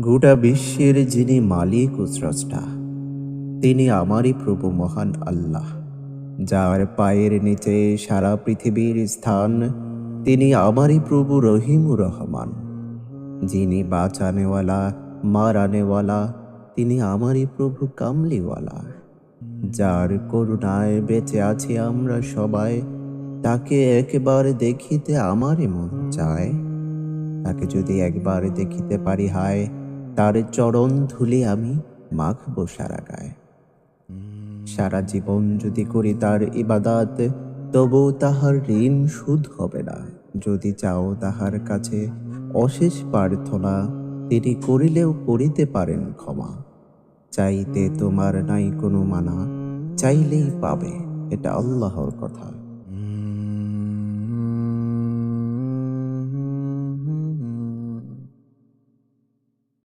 গোটা বিশ্বের যিনি মালিক ও স্রষ্টা, তিনি আমারই প্রভু মহান আল্লাহ। যার পায়ের নিচে সারা পৃথিবীর স্থান, তিনি আমারই প্রভু রহিমুর রহমান। যিনি বাঁচানেওয়ালা, মারানেওয়ালা, তিনি আমারই প্রভু কামলিওয়ালা। যার করুণায় বেঁচে আছি আমরা সবাই, তাকে একবার দেখিতে আমারই মন চায়। তাকে যদি একবার দেখিতে পারি হায় তার চরণ ধুলি আমি মাখবো সারা গায়ে। সারা জীবন যদি করি তার ইবাদাত তবু তাহার ঋণ সুদ হবে না। যদি চাও তাহার কাছে অশেষ প্রার্থনা, তিনি করিলেও করিতে পারেন ক্ষমা। চাইতে তোমার নাই কোনো মানা, চাইলেই পাবে, এটা আল্লাহর কথা।